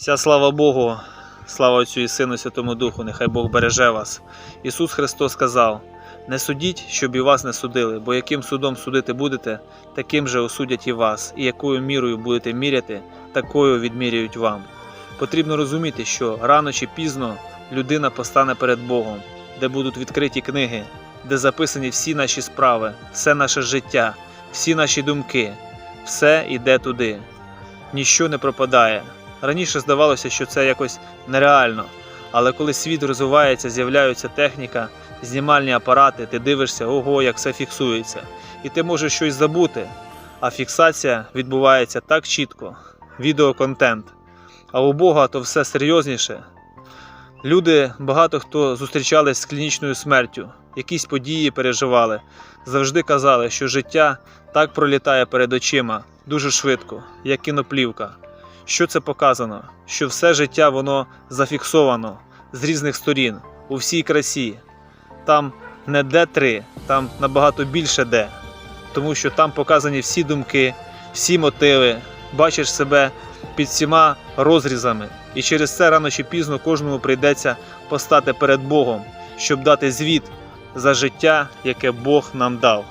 Вся слава Богу, слава Отцю і Сину, Святому Духу, нехай Бог береже вас. Ісус Христос сказав: Не судіть, щоб і вас не судили, бо яким судом судити будете, таким же осудять і вас, і якою мірою будете міряти, такою відміряють вам. Потрібно розуміти, що рано чи пізно людина постане перед Богом, де будуть відкриті книги, де записані всі наші справи, все наше життя, всі наші думки, все йде туди. Ніщо не пропадає. Раніше здавалося, що це якось нереально, але коли світ розвивається, з'являється техніка, знімальні апарати, ти дивишся, ого, як все фіксується, і ти можеш щось забути. А фіксація відбувається так чітко, відеоконтент. А у Бога то все серйозніше. Люди, багато хто зустрічались з клінічною смертю, якісь події переживали, завжди казали, що життя так пролітає перед очима дуже швидко, як кіноплівка. Що це показано? Що все життя воно зафіксовано з різних сторін, у всій красі. Там не Д3, там набагато більше Д. Тому що там показані всі думки, всі мотиви, бачиш себе під всіма розрізами. І через це рано чи пізно кожному прийдеться постати перед Богом, щоб дати звіт за життя, яке Бог нам дав.